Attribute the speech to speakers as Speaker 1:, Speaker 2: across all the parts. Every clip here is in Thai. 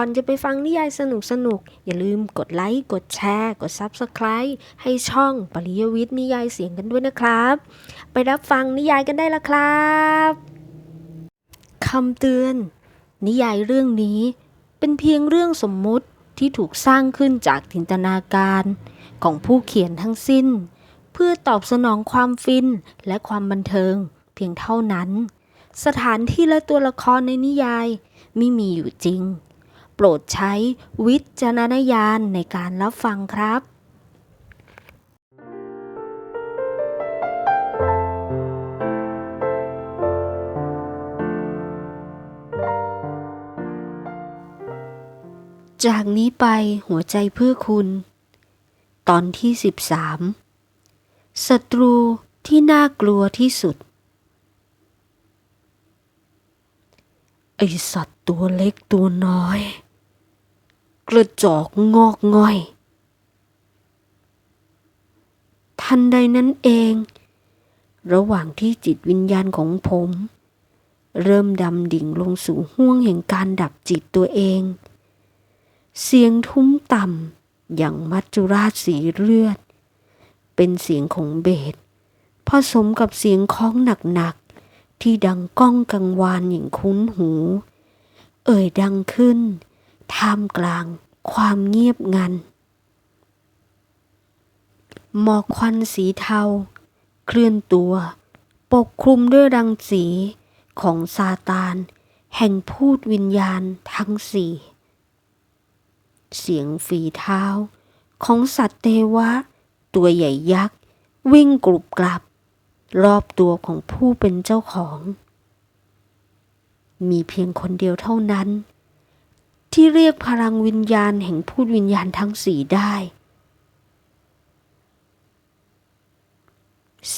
Speaker 1: ก่อนจะไปฟังนิยายสนุกสนุกๆอย่าลืมกดไลค์ กดแชร์ กด Subscribe ให้ช่องปริยวิทย์นิยายเสียงกันด้วยนะครับ ไปรับฟังนิยายกันได้ละครับคำเตือน นิยายเรื่องนี้ เป็นเพียงเรื่องสมมุติที่ถูกสร้างขึ้นจากจินตนาการของผู้เขียนทั้งสิ้น เพื่อตอบสนองความฟินและความบันเทิง เพียงเท่านั้น สถานที่และตัวละครในนิยายไม่มีอยู่จริง โปรดใช้วิจารณญาณในการรับฟังครับจากนี้ไปหัวใจเพื่อคุณ ตอนที่ 13ศัตรูที่น่ากลัวที่สุด ไอสัตว์ตัวเล็กตัวน้อย กระจอกงอกง่อย ทันใดนั้นเอง ระหว่างที่จิตวิญญาณของผม เริ่มดำดิ่งลงสู่ห้วงแห่งการดับจิตตัวเอง เสียงทุ้มต่ำอย่างมัจจุราชสีเลือด เป็นเสียงของเบสผสมกับเสียงค้องหนักๆที่ดังก้องกังวานอย่างคุ้นหู เอ่ยดังขึ้น ท่ามกลาง ความเงียบงัน หมอกควันสีเทา เคลื่อนตัว ปกคลุมด้วยรังสีของซาตาน แห่งพูดวิญญาณทั้งสี่ เสียงฝีเท้า ของสัตว์เทวะ ตัวใหญ่ยักษ์ วิ่งกรุบกรับ รอบตัวของผู้เป็นเจ้าของ มีเพียงคนเดียวเท่านั้น ที่เรียกพลังวิญญาณแห่งพูดวิญญาณทั้งสี่ได้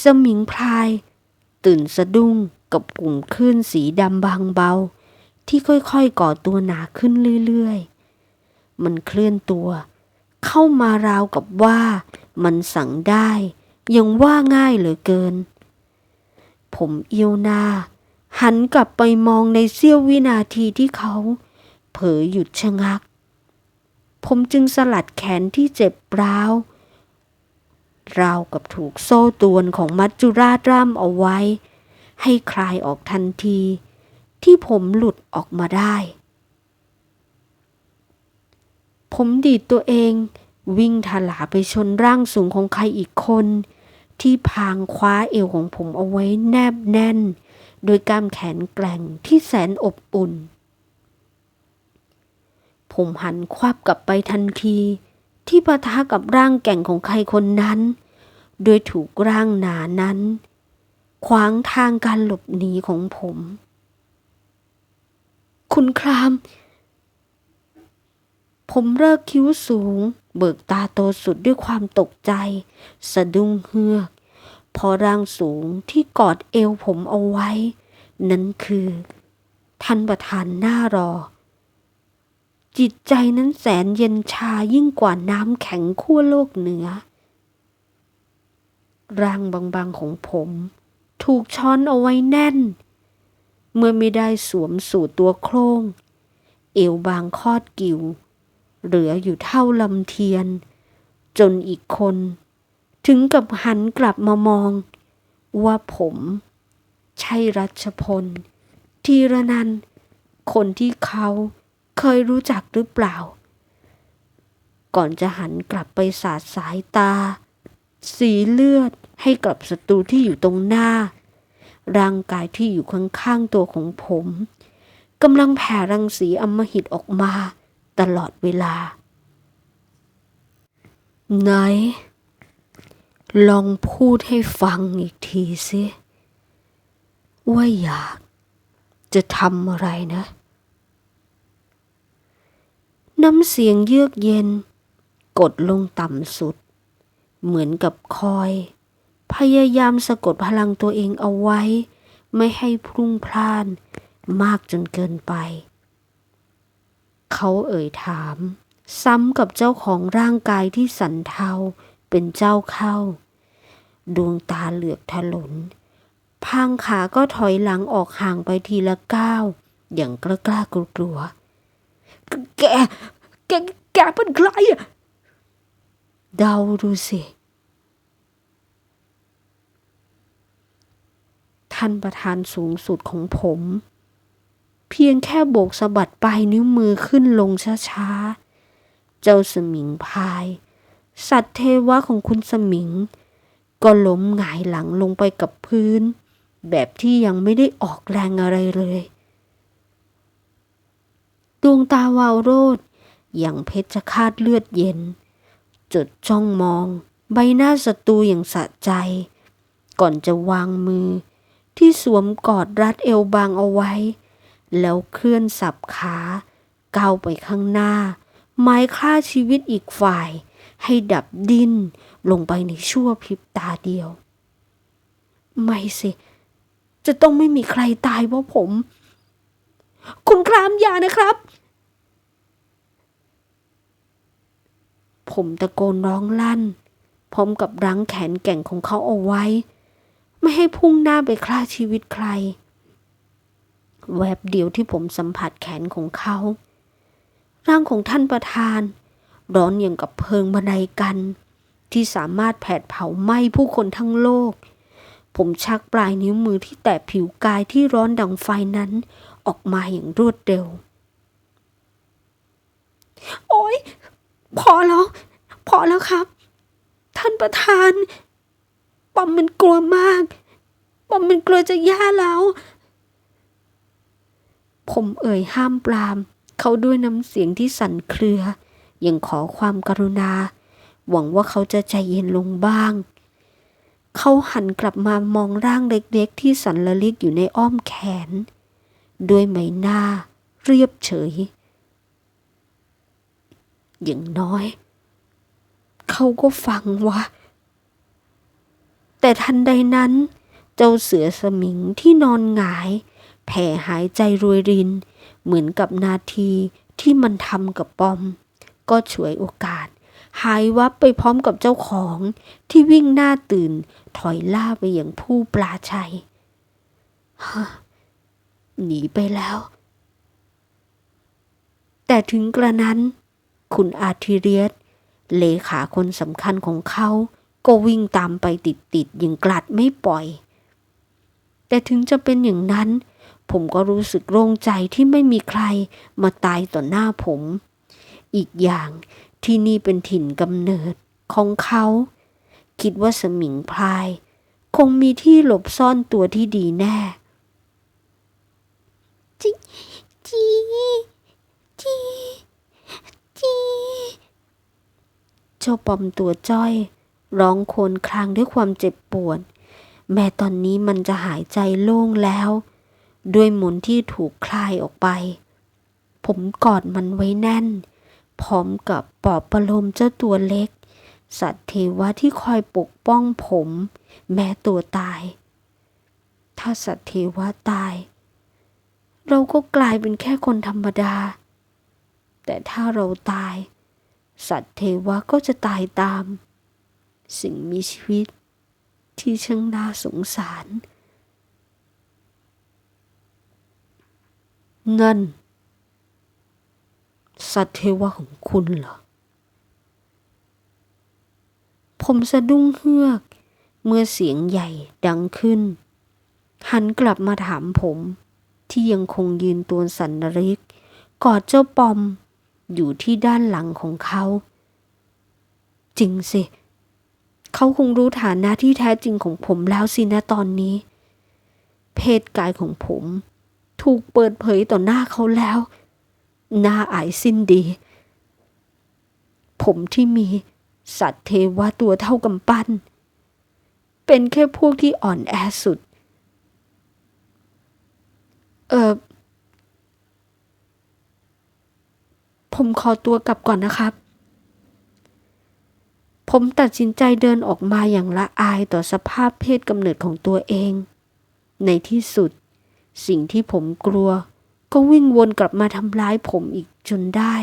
Speaker 1: สมิงพราย ตื่นสะดุ้งกับกลุ่มคลื่นสีดำบางเบา ที่ค่อยๆก่อตัวหนาขึ้นเรื่อยๆ มันเคลื่อนตัว เข้ามาราวกับว่ามันสั่งได้ ยังว่าง่ายเหลือเกิน ผมเอียวหน้าหันกลับไปมองในเสี้ยววินาทีที่เขา เผลอหยุดชะงัก ผมจึงสลัดแขนที่เจ็บร้าวราวกับถูกโซ่ตวนของมัจจุราชร่ำเอาไว้ ให้คลายออกทันที ที่ผมหลุดออกมาได้ ผมดีดตัวเองวิ่งถลาไปชนร่างสูงของใครอีกคน ที่พางคว้าเอวของผมเอาไว้แนบแน่น โดยกล้ามแขนแกร่งที่แสนอบอุ่น ผมหันควับกลับไปทันที ที่ปะทะกับร่างแก่งของใครคนนั้น โดยถูกร่างหนานั้น ขวางทางการหลบหนีของผม คุณคราม ผมเลิกคิ้วสูง เบิกตาโตสุดด้วยความตกใจ สะดุ้งเฮือกพอร่างสูงที่กอดเอวผมเอาไว้ นั้นคือ ท่านประธานหน้ารอ จิตใจนั้นแสนเย็นชายิ่งกว่าน้ำแข็งขั้วโลกเหนือ ร่างบางๆของผม ถูกช้อนเอาไว้แน่น เมื่อไม่ได้สวมสู่ตัวโครง เอวบางคอดกิวเหลืออยู่เท่าลำเทียน จนอีกคน ถึงกับหันกลับมามอง ว่าผม ใช่รัชพล ทีระนันคนที่เขา เคยรู้จักหรือเปล่า ก่อนจะหันกลับไปสาดสายตา สีเลือดให้กับศัตรูที่อยู่ตรงหน้า ร่างกายที่อยู่ข้างๆตัวของผมกำลังแผ่รังสีอำมหิตออกมาตลอดเวลา ไหน ลองพูดให้ฟังอีกทีสิ ว่าอยากจะทำอะไรนะ น้ำเสียงเยือกเย็น กดลงต่ำสุด เหมือนกับคอย พยายามสะกดพลังตัวเองเอาไว้ ไม่ให้พรุ่งพล่าน มากจนเกินไป เขาเอ่ยถาม ซ้ำกับเจ้าของร่างกายที่สันเทาเป็นเจ้าเข้า ดวงตาเหลือกถลนพางขาก็ถอยหลังออกห่างไปทีละก้าวอย่างกล้ากลัวกลัว แก แก แกเป็นใครอะเดาดูสิ ท่านประธานสูงสุดของผม เพียงแค่โบกสะบัดปลายนิ้วมือขึ้นลงช้าๆ เจ้าสมิงพาย สัตว์เทวะของคุณสมิง ก็ล้มหงายหลังลงไปกับพื้น แบบที่ยังไม่ได้ออกแรงอะไรเลย ดวงตาวาวโรดอย่างเพชรคาดเลือดเย็น จดจ้องมอง ใบหน้าศัตรูอย่างสะใจ ก่อนจะวางมือ ที่สวมกอดรัดเอวบางเอาไว้ แล้วเคลื่อนสับขาก้าวไปข้างหน้า ไม้ฆ่าชีวิตอีกฝ่าย ให้ดับดิ้นลงไปในชั่วพริบตาเดียว ไม่สิ จะต้องไม่มีใครตายเพราะผม คุณครามอย่านะครับ ผมตะโกนร้องลั่น พร้อมกับรั้งแขนแก่งของเขาเอาไว้ ไม่ให้พุ่งหน้าไปฆ่าชีวิตใคร แวบเดียวที่ผมสัมผัสแขนของเขา ร่างของท่านประธาน ร้อนอย่างกับเพลิงบันไดกัน ที่สามารถแผดเผาไหม้ผู้คนทั้งโลกผมชักปลายนิ้วมือที่แตะผิวกายที่ร้อนดังไฟนั้น ออกมาอย่างรวดเร็ว โอ๊ยพอแล้ว พอแล้วครับ ท่านประธานปอมมันกลัวมากปอมมันกลัวจะย่าแล้ว ผมเอ่ยห้ามปราม เขาด้วยน้ำเสียงที่สั่นเครือ ยังขอความกรุณา หวังว่าเขาจะใจเย็นลงบ้าง เขาหันกลับมามองร่างเล็กๆ ที่สันละลิกอยู่ในอ้อมแขน ด้วยใบหน้าเรียบเฉย อย่างน้อย เขาก็ฟังวะแต่ทันใดนั้น เจ้าเสือสมิงที่นอนหงาย แผ่หายใจรวยริน เหมือนกับนาทีที่มันทำกับปอม ก็ฉวยโอกาส หายวับไปพร้อมกับเจ้าของที่วิ่งหน้าตื่นถอยล่าไปอย่างผู้ปลาชัยฮะ หนีไปแล้ว แต่ถึงกระนั้น คุณอาร์ทิเรียสเลขาคนสำคัญของเขา ก็วิ่งตามไปติดๆอย่างกลัดไม่ปล่อย แต่ถึงจะเป็นอย่างนั้น ผมก็รู้สึกโล่งใจที่ไม่มีใครมาตายต่อหน้าผม อีกอย่างที่นี่เป็นถิ่นกำเนิดของเขา คิดว่าสมิงพราย คงมีที่หลบซ่อนตัวที่ดีแน่ จีจีจีจีเจ้าปอมตัวจ้อย ร้องโครวญครางด้วยความเจ็บปวด แม้ตอนนี้มันจะหายใจโล่งแล้ว ด้วยหมุนที่ถูกคลายออกไป ผมกอดมันไว้แน่น พร้อมกับปอบประโลมเจ้าตัวเล็ก สัตว์เทวะที่คอยปกป้องผม แม้ตัวตาย ถ้าสัตว์เทวะตาย เราก็กลายเป็นแค่คนธรรมดา แต่ถ้าเราตาย สัตว์เทวะก็จะตายตาม สิ่งมีชีวิต ที่ช่างน่าสงสาร นั่น สัตว์เทวะของคุณเหรอ ผมสะดุ้งเฮือก เมื่อเสียงใหญ่ดังขึ้น หันกลับมาถามผม ที่ยังคงยืนตัวสันริก กอดเจ้าปอม อยู่ที่ด้านหลังของเขา จริงสิ เขาคงรู้ฐานะที่แท้จริงของผมแล้วสินะตอนนี้ เพศกายของผม ถูกเปิดเผยต่อหน้าเขาแล้ว หน่าอายสิ้นดี ผมที่มีสัตว์เทวะตัวเท่ากำปั้น เป็นแค่พวกที่อ่อนแอสุด เออผมขอตัวกลับก่อนนะครับ ผมตัดสินใจเดินออกมาอย่างละอายต่อสภาพเพศกำเนิดของตัวเอง ในที่สุด สิ่งที่ผมกลัว ก็วิ่งวนกลับมาทำร้ายผมอีกจนได้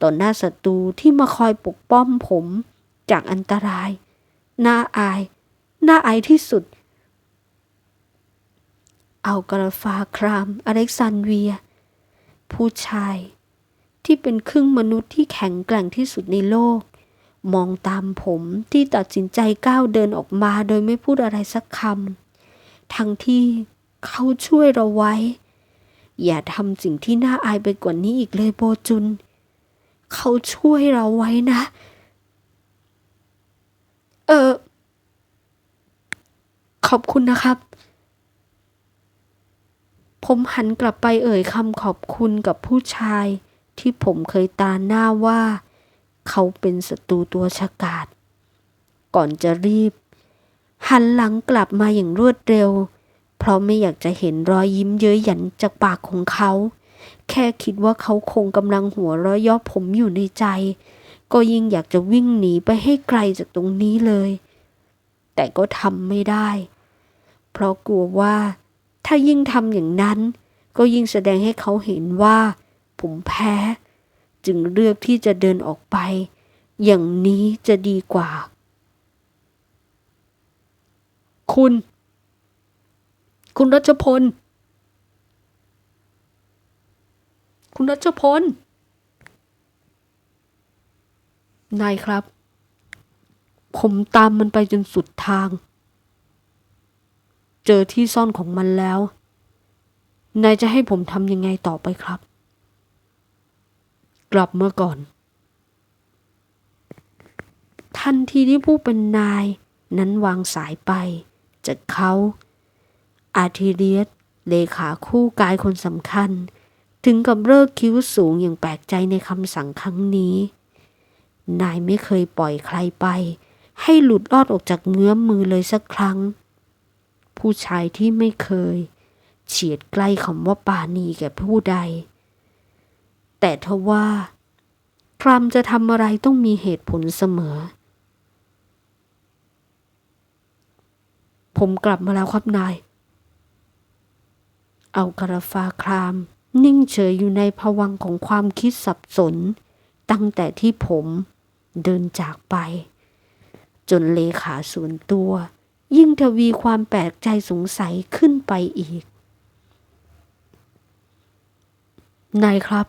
Speaker 1: ต่อหน้าศัตรูที่มาคอยปกป้องผมจากอันตราย น่าอาย น่าอายที่สุด อากระฟาคราม อเล็กซานเวีย ผู้ชาย ที่เป็นครึ่งมนุษย์ที่แข็งแกร่งที่สุดในโลก มองตามผมที่ตัดสินใจก้าวเดินออกมาโดยไม่พูดอะไรสักคำ ทั้งที่เขาช่วยเราไว้ อย่าทำสิ่งที่น่าอายไปกว่านี้อีกเลยโบจุน เขาช่วยเราไว้นะ เออขอบคุณนะครับ ผมหันกลับไปเอ่ยคำขอบคุณกับผู้ชาย ที่ผมเคยตาหน้าว่า เขาเป็นศัตรูตัวฉกาจก่อนจะรีบ หันหลังกลับมาอย่างรวดเร็ว เพราะไม่อยากจะเห็นรอยยิ้มเย้ยหยันจากปากของเขา แค่คิดว่าเขาคงกำลังหัวเราะเย่อผมอยู่ในใจ ก็ยิ่งอยากจะวิ่งหนีไปให้ไกลจากตรงนี้เลย แต่ก็ทำไม่ได้ เพราะกลัวว่า ถ้ายิ่งทำอย่างนั้น ก็ยิ่งแสดงให้เขาเห็นว่า ผมแพ้ จึงเลือกที่จะเดินออกไป อย่างนี้จะดีกว่า คุณ คุณรัชพล คุณรัชพล นายครับ ผมตามมันไปจนสุดทาง เจอที่ซ่อนของมันแล้ว นายจะให้ผมทำยังไงต่อไปครับ กลับเมาก่อน ทันทีที่ผู้เป็นนายนั้นวางสายไป จากเขาอาทิเรียสเลขาคู่กายคนสำคัญ ถึงกับเลิกคิ้วสูงอย่างแปลกใจในคำสั่งครั้งนี้ นายไม่เคยปล่อยใครไป ให้หลุดรอดออกจากเงื้อมมือเลยสักครั้ง ผู้ชายที่ไม่เคย เฉียดใกล้คำว่าปาณีแก่ผู้ใด แต่ทว่าครามจะทำอะไรต้องมีเหตุผลเสมอ ผมกลับมาแล้วครับนาย เอากระฟาคราม นิ่งเฉยอยู่ในภวังของความคิดสับสน ตั้งแต่ที่ผมเดินจากไป จนเลขาส่วนตัว ยิ่งทวีความแปลกใจสงสัยขึ้นไปอีก นายครับ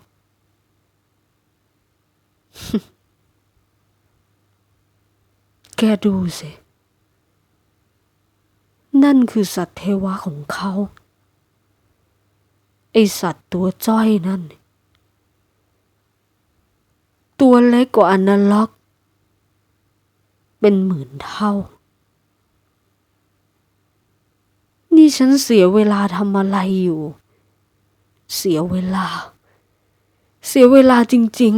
Speaker 1: แกดูสิ นั่นคือสัตว์เทวะของเขา ไอสัตว์ตัวจ้อยนั่น ตัวเล็กกว่าอนาล็อก เป็นหมื่นเท่า นี่ฉันเสียเวลาทำอะไรอยู่ เสียเวลา เสียเวลาจริง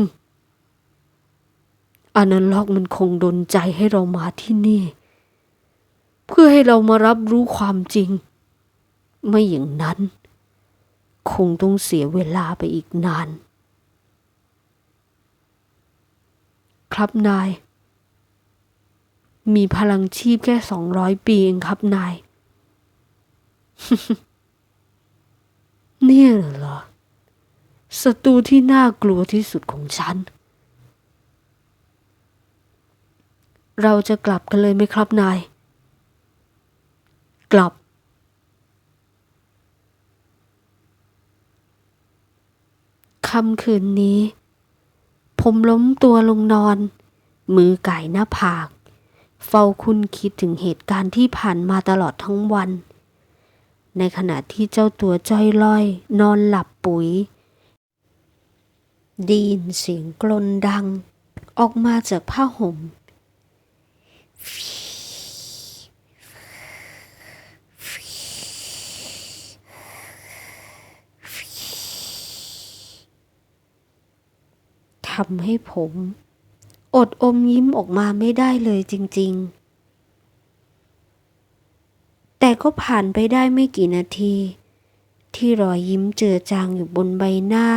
Speaker 1: ๆอนาล็อกมันคงดนใจให้เรามาที่นี่ เพื่อให้เรามารับรู้ความจริง ไม่อย่างนั้น คงต้องเสียเวลาไปอีกนาน ครับนาย มีพลังชีพแค่สองร้อยปีเองครับนาย เนี่ยเหรอศัตรูที่น่ากลัวที่สุดของฉัน เราจะกลับกันเลยไหมครับนาย กลับ ค่ำคืนนี้ ผมล้มตัวลงนอน มือไก่หน้าผาก เฝ้าคุณคิดถึงเหตุการณ์ที่ผ่านมาตลอดทั้งวัน ในขณะที่เจ้าตัวจ้อยล่อย นอนหลับปุ๋ยไดีนเสียงกลนดัง ออกมาจากผ้าห่ม ทำให้ผม อดอมยิ้มออกมาไม่ได้เลยจริง ๆ ก็ผ่านไปได้ไม่กี่นาที ที่รอยยิ้มเจือจางอยู่บนใบหน้า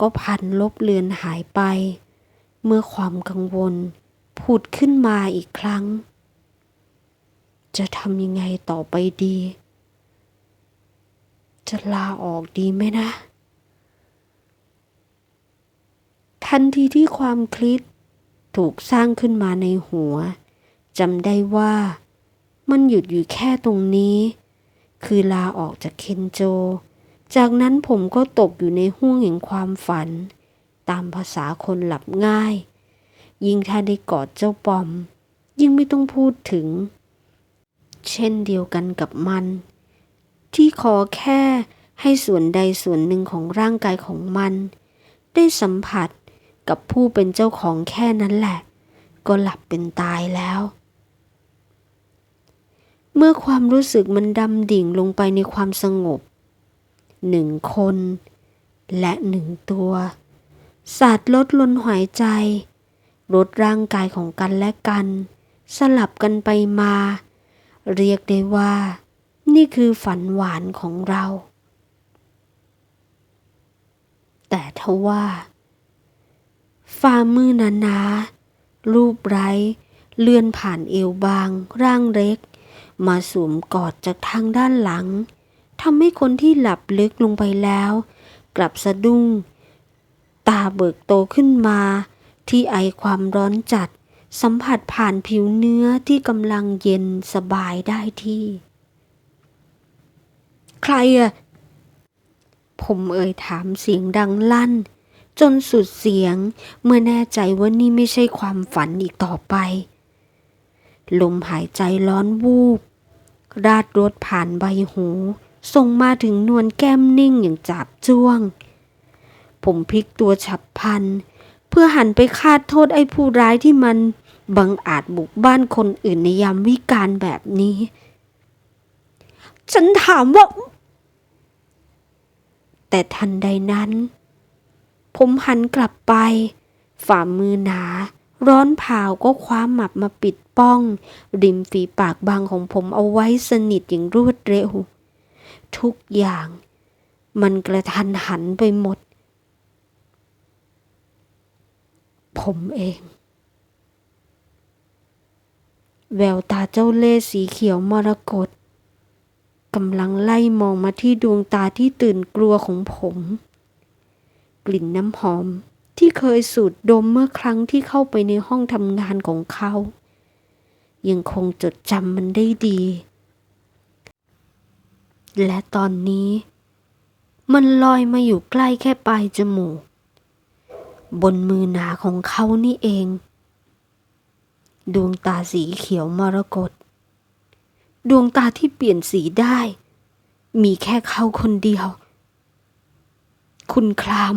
Speaker 1: ก็พันลบเลือนหายไป เมื่อความกังวลผุดขึ้นมาอีกครั้ง จะทำยังไงต่อไปดี จะลาออกดีไหมนะ ทันทีที่ความคิดถูกสร้างขึ้นมาในหัวจำได้ว่า มันหยุดอยู่แค่ตรงนี้ คือลาออกจากเคนโจ จากนั้นผมก็ตกอยู่ในห้วงแห่งความฝัน ตามภาษาคนหลับง่าย ยิ่งถ้าได้กอดเจ้าปอม ยิ่งไม่ต้องพูดถึง เช่นเดียวกันกับมัน ที่ขอแค่ให้ส่วนใดส่วนหนึ่งของร่างกายของมัน ได้สัมผัสกับผู้เป็นเจ้าของแค่นั้นแหละ ก็หลับเป็นตายแล้ว เมื่อความรู้สึกมันดำดิ่งลงไปในความสงบหนึ่งคน และหนึ่งตัวศาสตร์ลดลนหายใจ ลดร่างกายของกันและกัน สลับกันไปมา เรียกได้ว่า นี่คือฝันหวานของเรา แต่ทว่า ฝ่ามือหนาๆรูปไร้ เลื่อนผ่านเอวบาง ร่างเล็ก มาสวมกอดจากทางด้านหลังทำให้คนที่หลับลึกลงไปแล้ว กลับสะดุ้ง ตาเบิกโตขึ้นมา ที่ไอความร้อนจัด สัมผัสผ่านผิวเนื้อที่กำลังเย็นสบายได้ที่ ใครอะผมเอ่ยถามเสียงดังลั่น จนสุดเสียงเมื่อแน่ใจว่านี่ไม่ใช่ความฝันอีกต่อไป ลมหายใจร้อนวูบ ราดรถผ่านใบหูส่งมาถึงนวลแก้มนิ่งอย่างจับจ้วง ผมพลิกตัวฉับพลัน เพื่อหันไปคาดโทษไอ้ผู้ร้ายที่มันบังอาจบุกบ้านคนอื่นในยามวิกาลแบบนี้ ฉันถามว่า แต่ทันใดนั้น ผมหันกลับไป ฝ่ามือหนา ร้อนเผาวก็คว้าหมับมาปิดป้อง ริมฝีปากบางของผมเอาไว้สนิทอย่างรวดเร็ว ทุกอย่าง มันกระทันหันไปหมด ผมเอง แววตาเจ้าเล่ห์สีเขียวมรกตกำลังไล่มองมาที่ดวงตาที่ตื่นกลัวของผม กลิ่นน้ำหอม ที่เคยสูดดมเมื่อครั้งที่เข้าไปในห้องทำงานของเขา ยังคงจดจำมันได้ดี และตอนนี้ มันลอยมาอยู่ใกล้แค่ปลายจมูก บนมือหนาของเขานี่เอง ดวงตาสีเขียวมรกตดวงตาที่เปลี่ยนสีได้ มีแค่เขาคนเดียว คุณคลาม